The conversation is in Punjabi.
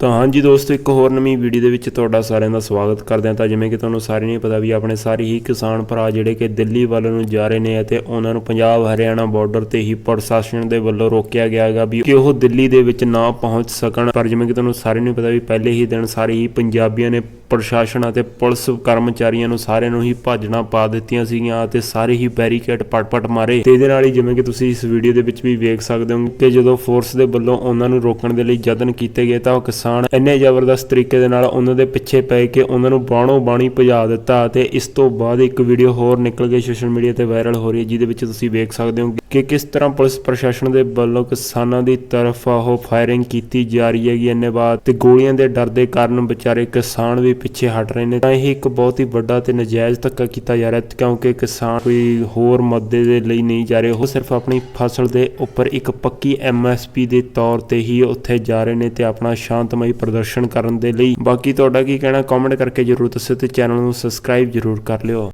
ਤਾਂ ਹਾਂਜੀ ਦੋਸਤੋ, ਇੱਕ ਹੋਰ ਨਵੀਂ ਵੀਡੀਓ ਦੇ ਵਿੱਚ ਤੁਹਾਡਾ ਸਾਰਿਆਂ ਦਾ ਸਵਾਗਤ ਕਰਦੇ ਹਾਂ। ਤਾਂ ਜਿਵੇਂ ਕਿ ਤੁਹਾਨੂੰ ਸਾਰਿਆਂ ਨੂੰ ਪਤਾ ਵੀ ਆਪਣੇ ਸਾਰੇ ਹੀ ਕਿਸਾਨ ਭਰਾ ਜਿਹੜੇ ਕਿ ਦਿੱਲੀ ਵੱਲ ਨੂੰ ਜਾ ਰਹੇ ਨੇ ਅਤੇ ਉਹਨਾਂ ਨੂੰ ਪੰਜਾਬ ਹਰਿਆਣਾ ਬਾਰਡਰ ਤੇ ਹੀ ਪ੍ਰਸ਼ਾਸਨ ਦੇ ਵੱਲੋਂ ਰੋਕਿਆ ਗਿਆ ਹੈਗਾ ਵੀ ਕਿ ਉਹ ਦਿੱਲੀ ਦੇ ਵਿੱਚ ਨਾ ਪਹੁੰਚ ਸਕਣ। ਪਰ ਜਿਵੇਂ ਕਿ ਤੁਹਾਨੂੰ ਸਾਰਿਆਂ ਨੂੰ ਪਤਾ ਵੀ ਪਹਿਲੇ ਹੀ ਦਿਨ ਸਾਰੇ ਹੀ ਪੰਜਾਬੀਆਂ ਨੇ ਪ੍ਰਸ਼ਾਸਨ ਅਤੇ ਪੁਲਿਸ ਕਰਮਚਾਰੀਆਂ ਨੂੰ ਸਾਰਿਆਂ ਨੂੰ ਹੀ ਭਾਜਣਾ ਪਾ ਦਿੱਤੀਆਂ ਸੀਗੀਆਂ ਅਤੇ ਸਾਰੇ ਹੀ ਬੈਰੀਕੇਡ ਪਟ-ਪਟ ਮਾਰੇ। ਤੇ ਇਹਦੇ ਨਾਲ ਹੀ ਜਿਵੇਂ ਕਿ ਤੁਸੀਂ ਇਸ ਵੀਡੀਓ ਦੇ ਵਿੱਚ ਵੀ ਵੇਖ ਸਕਦੇ ਹੋ ਕਿ ਜਦੋਂ ਫੋਰਸ ਦੇ ਵੱਲੋਂ ਉਹਨਾਂ ਨੂੰ ਰੋਕਣ ਦੇ ਲਈ ਯਤਨ ਕੀਤੇ ਗਏ ਤਾਂ ਉਹ ਕਿਸਾਨ ਇੰਨੇ ਜ਼ਬਰਦਸਤ ਤਰੀਕੇ ਦੇ ਨਾਲ ਉਹਨਾਂ ਦੇ ਪਿੱਛੇ ਪੈ ਕੇ ਉਹਨਾਂ ਨੂੰ ਬਾਣੋ ਬਾਣੀ ਭਜਾ ਦਿੱਤਾ ਅਤੇ ਇਸ ਤੋਂ ਬਾਅਦ ਇੱਕ ਵੀਡੀਓ ਹੋਰ ਨਿਕਲ ਕੇ ਸੋਸ਼ਲ ਮੀਡੀਆ ਤੇ ਵਾਇਰਲ ਹੋ ਰਹੀ ਹੈ, ਜਿਹਦੇ ਵਿੱਚ ਤੁਸੀਂ ਵੇਖ ਸਕਦੇ ਹੋ ਕਿ ਕਿਸ ਤਰ੍ਹਾਂ ਪੁਲਿਸ ਪ੍ਰਸ਼ਾਸਨ ਦੇ ਵੱਲੋਂ ਕਿਸਾਨਾਂ ਦੀ ਤਰਫ ਉਹ ਫਾਇਰਿੰਗ ਕੀਤੀ ਜਾ ਰਹੀ ਹੈਗੀ ਇੰਨੇ ਬਾਅਦ ਤੇ ਗੋਲੀਆਂ ਦੇ ਡਰ ਦੇ ਕਾਰਨ ਵਿਚਾਰੇ ਕਿਸਾਨ ਵੀ ਪਿੱਛੇ ਹਟ ਰਹੇ ਨੇ। ਤਾਂ ਇਹ ਇੱਕ ਬਹੁਤ ਹੀ ਵੱਡਾ ਤੇ ਨਜਾਇਜ਼ ਧੱਕਾ ਕੀਤਾ ਜਾ ਰਿਹਾ ਕਿਉਂਕਿ ਕਿਸਾਨ ਕੋਈ ਹੋਰ ਮੁੱਦੇ ਦੇ ਲਈ ਨਹੀਂ ਜਾ ਰਹੇ। ਉਹ ਸਿਰਫ ਆਪਣੀ ਫਸਲ ਦੇ ਉੱਪਰ ਇੱਕ ਪੱਕੀ ਐਮਐਸਪੀ ਦੇ ਤੌਰ ਤੇ ਹੀ ਉੱਥੇ ਜਾ ਰਹੇ ਨੇ ਤੇ ਆਪਣਾ ਸ਼ਾਂਤਮਈ ਪ੍ਰਦਰਸ਼ਨ ਕਰਨ ਦੇ ਲਈ। ਬਾਕੀ ਤੁਹਾਡਾ ਕੀ ਕਹਿਣਾ? ਕਮੈਂਟ ਕਰਕੇ ਜਰੂਰ ਦੱਸਿਓ ਤੇ ਚੈਨਲ ਨੂੰ ਸਬਸਕ੍ਰਾਈਬ ਜਰੂਰ ਕਰ ਲਿਓ।